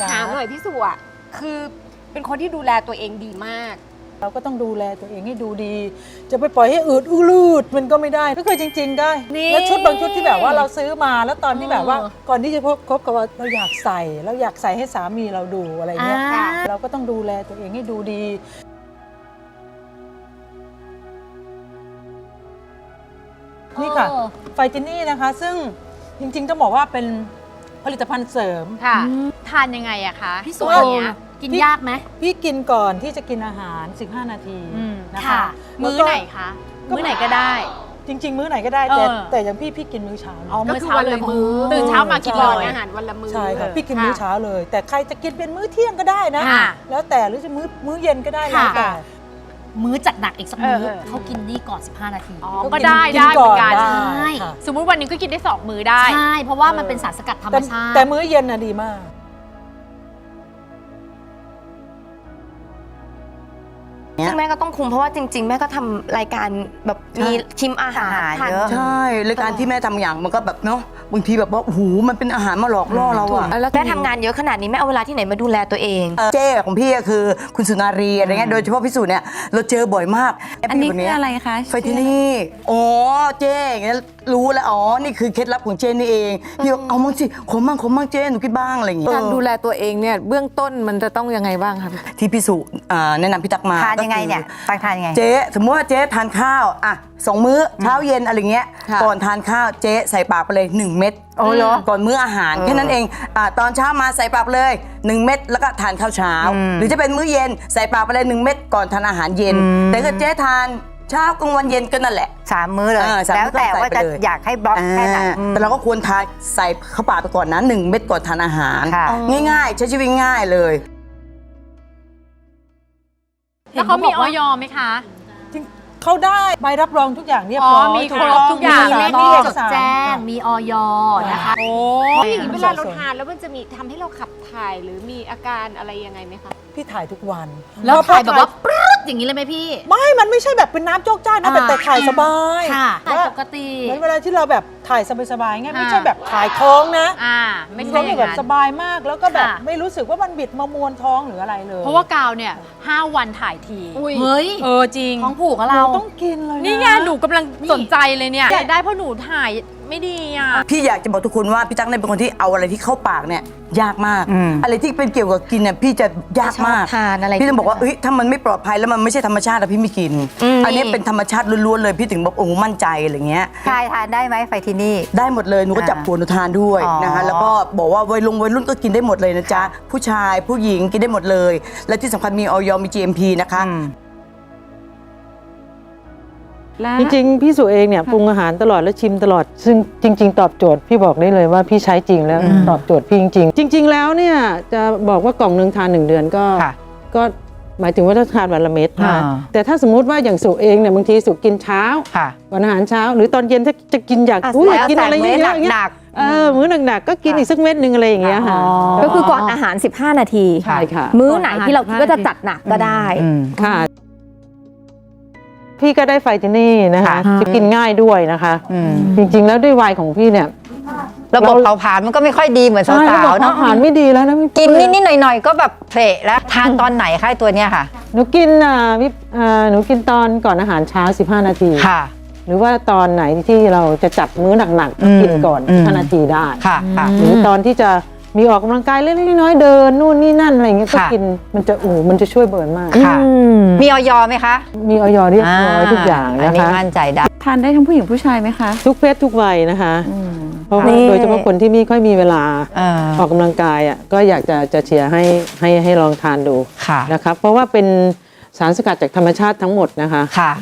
จ๋าถามหน่อยพี่สุอะคือเป็นคนที่ดูแลตัวเองดีมาก เราก็ต้องดูแลตัวเองให้ดูดี จะไปปล่อยให้อืดอือลืดมันก็ไม่ได้ก็เคยจริง ๆ ได้ นี่แล้วชุดบางชุดที่แบบว่าเราซื้อมาแล้วตอนที่แบบว่า เออ ก่อนที่จะพบคบกับว่าเราอยากใส่เราอยากใส่ให้สามีเราดูอะไรเงี้ยค่ะเราก็ต้องดูแลตัวเองให้ดูดี นี่ค่ะเออไฟจินี่นะคะ ซึ่งจริงๆต้องบอกว่าเป็น ผลิตภัณฑ์เสริม ค่ะ ทานยังไงอะคะพี่พี่สุสุเนี้ยกินยากไหมพี่กินก่อนที่จะกินอาหาร 15 นาทีนะคะค่ะแล้วมื้อก็ ไหนคะมื้อไหนก็ได้ จริง ๆ มื้อไหนก็ได้แต่เออ แต่อย่างพี่พี่กินมื้อเช้านะอ๋อก็มื้อคือเช้าวันเลละยมื้อตื่นเช้ามากินก่เลอนยอาหารวันละมื้อ ใช่ค่ะเออพี่กินมื้อเช้าเลย แต่ใครจะกินเป็นมื้อเที่ยงก็ได้นะ ค่ะแล้วแต่หรือจะมื้อมื้อเย็นก็ได้แล้วแต่ค่ะ มื้อจัดหนักอีกสักมื้อเออเออ เขากินนี่ก่อน 15 นาที อ๋อ ก็ก็กินได้กินได้เหมือนกันก่อนได้ใช่ ค่ะสมมุติวันหนึงก็กินได้2มื้อได้ ใช่ เพราะว่ามันเป็นสารสกัดธรรมแต่ชาติ แต่มื้อเย็นน่ะดีมาก ซึ่งแม่ก็ต้องคุมเพราะว่าจริง ๆ แม่ก็ทำรายการแบบมีชิมอาหารอาหารทาน เยอะ ใช่รายการที่แม่ทำอย่างมันก็แบบเนาะบางทีแบบว่าโอ้โหมันเป็นอาหารมาหลอกล่อเราอะแม่ทำงานเยอะขนาดนี้แม่เอาเวลาที่ไหนมาดูแลตัวเองเจ้ของพี่ก็คือคุณสุนารีอะไรเงี้ยโดยเฉพาะพี่สุเนี่ยเราเจอบ่อยมากอันนี้คืออะไรคะ ไฟที่นี่อ๋อเจ้อย่างเงี้ย รู้แล้วอ๋อนี่คือเคล็ดลับของเจ้นี่เองพี่บอกเอามั่งสิขมมั่งขมมั่งเจ้หนูคิดบ้างอะไรอย่างเงี้ยการดูแลตัวเองเนี่ยเบื้องต้นมันจะต้องยังไงบ้างคะที่พี่สุอ่าแนะนำพี่ตักมาทานยังไงเนี่ยก็คือตักทานยังไง เจ๊สมมติว่าเจ๊ทานข้าวอะสองมื้อเช้าเย็นอะไรเงี้ยค่ะก่อนทานข้าวเจ๊ใส่ปากไปเลย 1 เม็ดโอ้เหรอก่อนมื้ออาหารแค่นั้นเองอะตอนเช้ามาใส่ปากไปเลย 1 เม็ดแล้วก็ทานข้าวเช้า หรือจะเป็นมื้อเย็นใส่ปากไปเลย 1 เม็ดก่อนทานอาหารเย็น แต่ถ้าเจ๊ทาน เช้ากลางวันเย็นก็นั่นแหละ สามมื้อเลย เออสามมื้แล้อวแต่ก็ใส่ว่าไปจะเลย อยากให้บล็อกแค่ไหนอ่าแต่เราก็ควรทานใส่เข้าปากไปก่อนนะหนึ่งเม็ดก่อนทานอาหาร ค่ะ ง่ายๆ ใช้ชีวิตง่ายเลย แล้วเขามีออยไหมคะจริงเขาได้ใบรับรองทุกอย่างเรียบอ๋อร้อยมีถูครบต้องทุกอย่าง มีเลเอกขสารจดแจ้งค่ะมีออยนะคะ โอ้ยอย่างนี้เวลาเราทานแล้วมันจะมีทำให้เราขับถ่ายหรือมีอาการอะไรยังไงไหมคะ พี่ถ่ายทุกวันแล้วพอถ่ายแบบว่าปรึ๊ด อย่างนี้เลยไหมพี่ ไม่ มันไม่ใช่แบบเป็นน้ำโจกจ้านะแต่แต่ถ่ายสบายค่ะถ่ายว่าปกติ เหมือนเวลาที่เราแบบถ่ายสบายๆไงไม่ค่ะใช่แบบถ่ายท้องนะอ่า ไม่มีคใช่วามอย่างแบบนั้น สบายมากแล้วก็แบบค่ะ ไม่รู้สึกว่ามันบิดมามวนท้องหรืออะไรเลยเพราะว่ากาวเนี่ย 5 วันถ่ายทีอุ้ยเฮ้ยเออจริง ท้องผูกอะเรา เราต้องกินเลยะ นี่ไงหนูกำลังสนใจเลยเนี่ยอยากได้เพราะหนูถ่ายไม่ดีอะ พี่อยากจะบอกทุกคนว่าพี่ตั๊กเนี่ยเป็นคนที่เอาอะไรที่เข้าปากเนี่ยยากมาก อืม อะไรที่เป็นเกี่ยวกับกินเนี่ยพี่จะยากมากชอบทานอะไรพี่ต้องบอกว่าเอ้ยถ้ามันไม่ปลอดภัยแล้วมันไม่ใช่ธรรมชาติอะพี่ไม่กินอืมอันนี้เป็นธรรมชาติล้วนๆเลยพี่ถึงบอกโอ้โหมั่นใจอะไรเงี้ยชายทานได้ไหมไฟที่นี่ ได้หมดเลยหนูก็จับอ่าผัวหนูทานด้วยอ๋อนะคะแล้วก็บอกว่าวัยลงวัยรุ่นก็กินได้หมดเลยนะจ๊ะ ผู้ชายผู้หญิงกินได้หมดเลย และที่สำคัญมีออยมี GMP นะคะ อืม จริงๆ พี่สุเองเนี่ยปรุงอาหารตลอดและชิมตลอด ซึ่งจริง ๆ ตอบโจทย์พี่บอกได้เลยว่าพี่ใช้จริงแล้วตอบโจทย์พี่จริงๆ จริง ๆ แล้วเนี่ยจะบอกว่ากล่องหนึ่งทานหนึ่งเดือนก็ค่ะก็หมายถึงว่าถ้าทานวันละเม็ดนะอ่าแต่ถ้าสมมุติว่าอย่างสุเองเนี่ยบางทีสุกินเช้าค่ะก่อนอาหารเช้า หรือ ตอนเย็นถ้าจะกินอยากอะอุ้ยแล้วกินอะไรเยแต่อะมื้ๆอย่างเงี้ยหนักเออมื้อหนักๆก็กินอีกสักเม็ดหนึ่งอะไรอย่างเงี้ยค่ะก็คือก่อนอาหาร 15 นาทีใช่ค่ะมื้อไหนที่เราคิดว่าจะจัดหนักก็ได้อืมค่ะ พี่ก็ได้ไฟที่นี่นะคะค่ะ จะกินง่ายด้วยนะคะ อืมจริงๆแล้วด้วยวัยของพี่เนี่ยระบบเผาผลาญมันก็ไม่ค่อยดีเหมือนสใช่ระบบาวๆเนาะอาหารไม่ดีแล้วนะพี่กินนิดๆหน่อยๆก็แบบเพลแล้วทานตอนไหนคะไอ้ตัวเนี้ยค่ะ หนูกินอะพี่อ่าหนูกินตอนก่อนอาหารเช้า 15 นาที ค่ะ หรือว่าตอนไหนที่เราจะจัดมื้อหนักๆก็กินก่อนอืม 15นาทีได้ ค่ะค่ะ หรือตอนที่จะ มีออกกำลังกายเล็กๆน้อยๆเดินนู่นนี่นั่นอะไรเงี้ยก็ค่ะ กินมันจะโอ้โหมันจะช่วยเบิร์นมาก ค่ะมีออยไหมคะมีออยเรียบร้อยทุกอย่างอันนะนี้คะ มั่นใจได้ ทานได้ทั้งผู้หญิงผู้ชายไหมคะ ทุกเพศทุกวัยนะคะ เพราะว่านี่ โดยเฉพาะคนที่ไม่ค่อยมีเวลาเออออกกำลังกายอะก็อยากจะจะเชียร์ให้ให้ให้ลองทานดูค่ะ นะครับเพราะว่าเป็นสารสกัดจากธรรมชาติทั้งหมดนะคะ ค่ะ